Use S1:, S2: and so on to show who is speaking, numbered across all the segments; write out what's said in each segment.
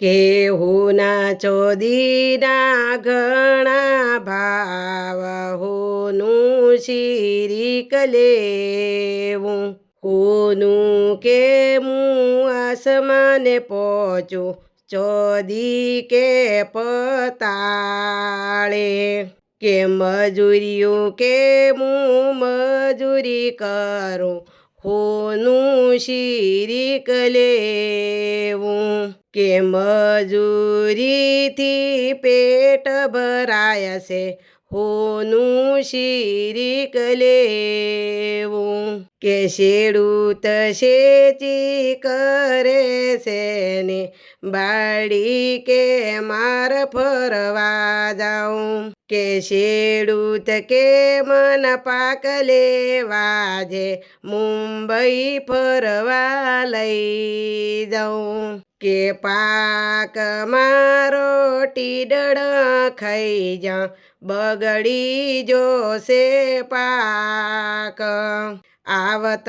S1: કેહુના ચોદીના ઘણા ભાવ હોનું શિરીક લેવું. હોનું કે હું આસમાને પહોંચું, ચોદી કે પતાળે. કે મજૂરીઓ કે હું મજૂરી કરું, હોનું શિરીક લેવું. કે મજૂરીથી પેટ ભરાય છે? હોનું શિરીક લેવું. કે શેડૂત શેચી કરે છે ને? બાળી કે માર ફરવા જાઉં. કે શેડૂત કે મન પાક લેવા જે મુંબઈ ફરવા લઈ જાઉં. કે પાક મારો ટીડળ ખાઈ જા, બગડી જોશે પાક. આવત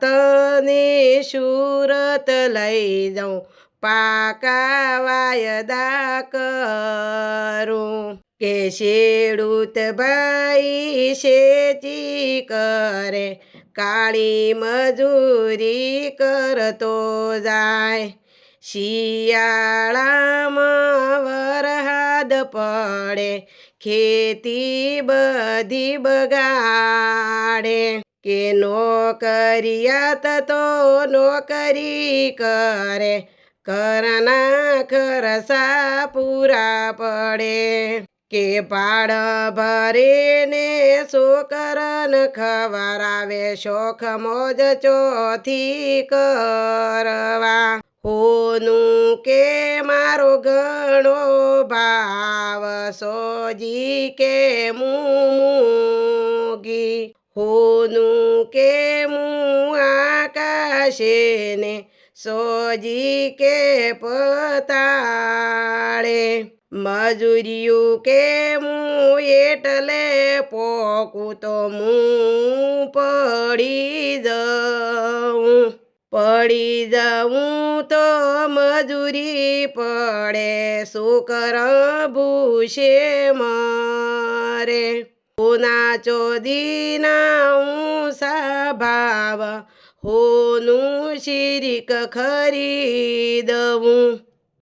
S1: તને સુરત લઈ જાઉં, પાકા વાયદા કરું. કે શેડૂત ભાઈ શેચી કરે, કાળી મજૂરી કરતો જાય. શિયાળામાં વરહાદ પડે, ખેતી બધી બગાડે. કે નોકરિયાત તો નોકરી કરે કરના ખરસા પૂરા પડે. કે પાડ ભરીને છોકરન ખવરાવે શોખ મોજ ચોથી કરવા. હોનું કે મારો ઘણો ભાવ, સોજી કે મૂગી હોનું કે મું આકાશે ને સોજી કે પતાળે? મજૂરિયું કે મું એટલે પોકું તો મું પડી પડી જાઉં તો મજૂરી પડે શુકર ભૂષે મારે. હોના ચોદીના ઊંસા ભાવ, હોનું શિરીક ખરીદવું.